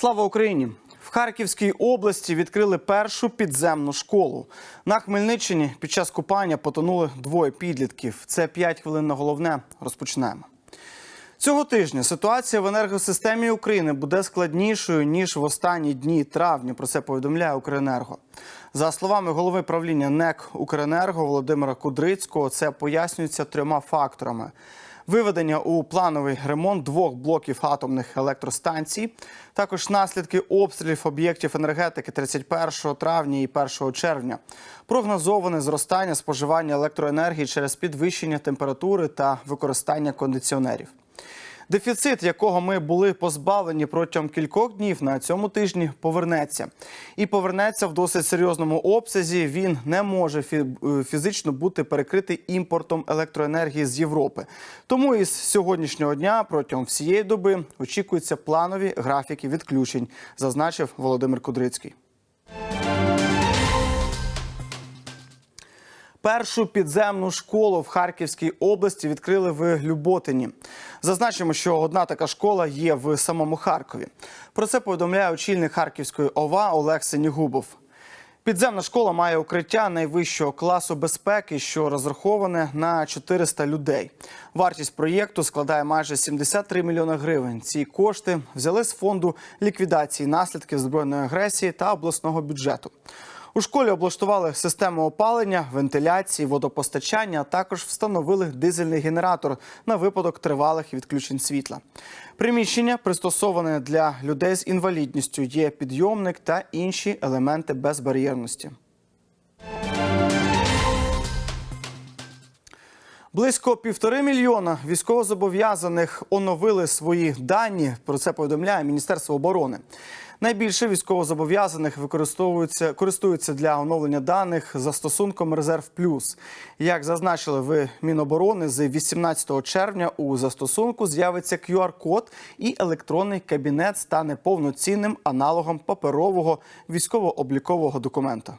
Слава Україні! В Харківській області відкрили першу підземну школу. На Хмельниччині під час купання потонули двоє підлітків. Це 5 хвилин на головне. Розпочнемо. Цього тижня ситуація в енергосистемі України буде складнішою ніж в останні дні травня. Про це повідомляє Укренерго. За словами голови правління НЕК Укренерго Володимира Кудрицького, це пояснюється трьома факторами: виведення у плановий ремонт двох блоків атомних електростанцій, також наслідки обстрілів об'єктів енергетики 31 травня і 1 червня, прогнозоване зростання споживання електроенергії через підвищення температури та використання кондиціонерів. Дефіцит, якого ми були позбавлені протягом кількох днів на цьому тижні, повернеться і повернеться в досить серйозному обсязі. Він не може е, фізично бути перекритий імпортом електроенергії з Європи. Тому із сьогоднішнього дня протягом всієї доби очікуються планові графіки відключень, зазначив Володимир Кудрицький. Першу підземну школу в Харківській області відкрили в Люботині. Зазначимо, що одна така школа є в самому Харкові. Про це повідомляє очільник Харківської ОВА Олег Сенігубов. Підземна школа має укриття найвищого класу безпеки, що розраховане на 400 людей. Вартість проєкту складає майже 73 мільйони гривень. Ці кошти взяли з фонду ліквідації наслідків збройної агресії та обласного бюджету. У школі облаштували систему опалення, вентиляції, водопостачання, а також встановили дизельний генератор на випадок тривалих відключень світла. Приміщення пристосоване для людей з інвалідністю. Є підйомник та інші елементи безбар'єрності. Близько півтори мільйона військовозобов'язаних оновили свої дані. Про це повідомляє Міністерство оборони. Найбільше військовозобов'язаних використовуються користуються для оновлення даних застосунком Резерв Плюс. Як зазначили в Міноборони, з 18 червня у застосунку з'явиться QR-код і електронний кабінет стане повноцінним аналогом паперового військово-облікового документа.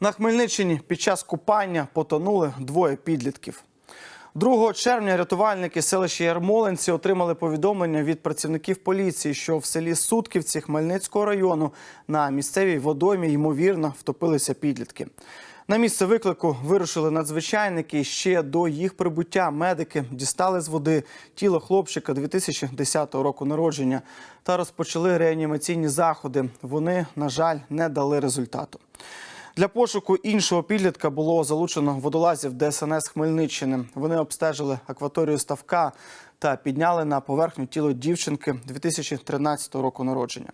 На Хмельниччині під час купання потонули двоє підлітків. 2 червня рятувальники селища Ярмолинці отримали повідомлення від працівників поліції, що в селі Сутківці Хмельницького району на місцевій водоймі ймовірно втопилися підлітки. На місце виклику вирушили надзвичайники. Ще до їх прибуття медики дістали з води тіло хлопчика 2010 року народження та розпочали реанімаційні заходи. Вони, на жаль, не дали результату. Для пошуку іншого підлітка було залучено водолазів ДСНС Хмельниччини. Вони обстежили акваторію ставка та підняли на поверхню тіло дівчинки 2013 року народження.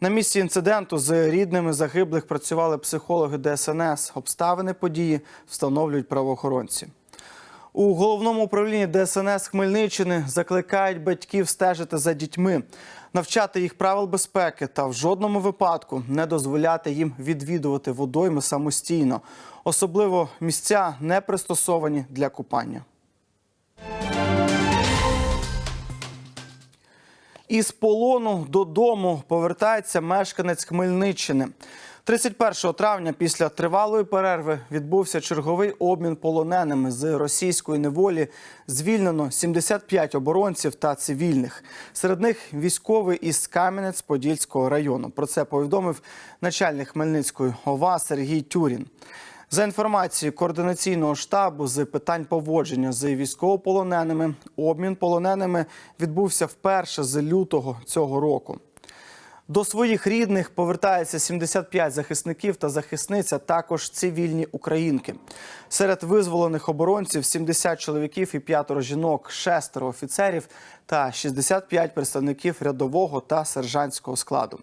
На місці інциденту з рідними загиблих працювали психологи ДСНС. Обставини події встановлюють правоохоронці. У головному управлінні ДСНС Хмельниччини закликають батьків стежити за дітьми, навчати їх правил безпеки та в жодному випадку не дозволяти їм відвідувати водойми самостійно, особливо місця не пристосовані для купання. Із полону додому повертається мешканець Хмельниччини. 31 травня після тривалої перерви відбувся черговий обмін полоненими з російської неволі. Звільнено 75 оборонців та цивільних. Серед них військовий із Кам'янець-Подільського району. Про це повідомив начальник Хмельницької ОВА Сергій Тюрін. За інформацією координаційного штабу з питань поводження з військовополоненими, обмін полоненими відбувся вперше з лютого цього року. До своїх рідних повертається 75 захисників та захисниць, а також цивільні українки. Серед визволених оборонців 70 чоловіків і п'ятеро жінок, шестеро офіцерів та 65 представників рядового та сержантського складу.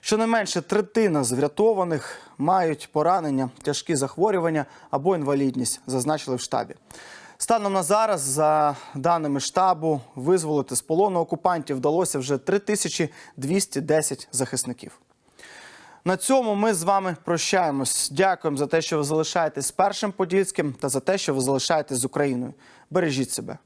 Щонайменше третина з врятованих мають поранення, тяжкі захворювання або інвалідність, зазначили в штабі. Станом на зараз, за даними штабу, визволити з полону окупантів вдалося вже 3210 захисників. На цьому ми з вами прощаємось. Дякуємо за те, що ви залишаєтесь першим подільським та за те, що ви залишаєтесь з Україною. Бережіть себе.